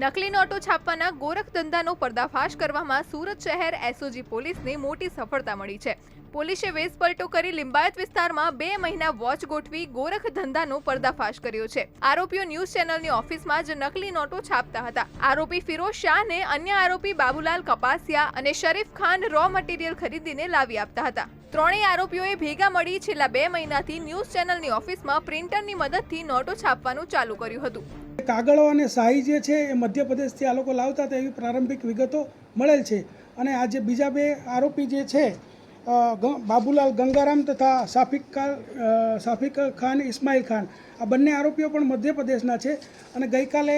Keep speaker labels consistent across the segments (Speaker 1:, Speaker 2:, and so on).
Speaker 1: નકલી નોટો છાપવાના ગોરખ ધંધાનો પર્દાફાશ કરવામાં સુરત શહેર એસઓજી પોલીસને મોટી સફળતા મળી છે. પોલીસે વેસપલટો કરી લિંબાયત વિસ્તારમાં બે મહિના વોચ ગોઠવી ગોરખ ધંધાનો પર્દાફાશ કર્યો છે. આરોપીઓ ન્યૂઝ ચેનલની ઓફિસમાં જ નકલી નોટો છાપતા હતા. આરોપી ફિરોઝ શાહને અન્ય આરોપી બાબુલાલ કપાસિયા અને શરીફ ખાન રો મટીરીયલ ખરીદીને લાવી આપતા હતા. ત્રણેય આરોપીઓએ ભેગા મળી છેલ્લા બે મહિનાથી ન્યૂઝ ચેનલની ઓફિસમાં પ્રિન્ટરની મદદથી નોટો છાપવાનું ચાલુ કર્યું હતું.
Speaker 2: કાગળો અને શાહી જે છે એ મધ્યપ્રદેશથી આ લોકો લાવતા હતા એવી પ્રારંભિક વિગતો મળેલ છે. અને આજે બીજા બે આરોપી જે છે બાબુલાલ ગંગારામ તથા સાફિક ખાન સાફિક ખાન, ઇસ્માઇલ ખાન. આ બંને આરોપીઓ પણ મધ્યપ્રદેશના છે અને ગઈકાલે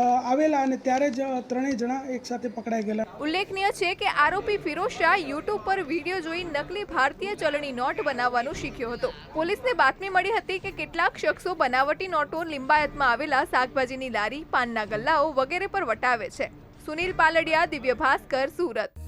Speaker 2: આવેલા અને ત્યારે જ ત્રણેય જણા એકસાથે પકડાઈ ગયેલા.
Speaker 1: ઉલ્લેખનીય છે કે આરોપી ફિરોઝ શાહ યુટ્યુબ પર વીડિયો જોઈ નકલી ભારતીય ચલણી નોટ બનાવવાનું શીખ્યો હતો. પોલીસને બાતમી મળી હતી કે કેટલાક શખ્સો બનાવટી નોટો લિંબાયતમાં આવેલા શાકભાજીની લારી, પાનના ગલ્લાઓ વગેરે પર વટાવે છે. Sunil Paldiya Divya Bhaskar Surat.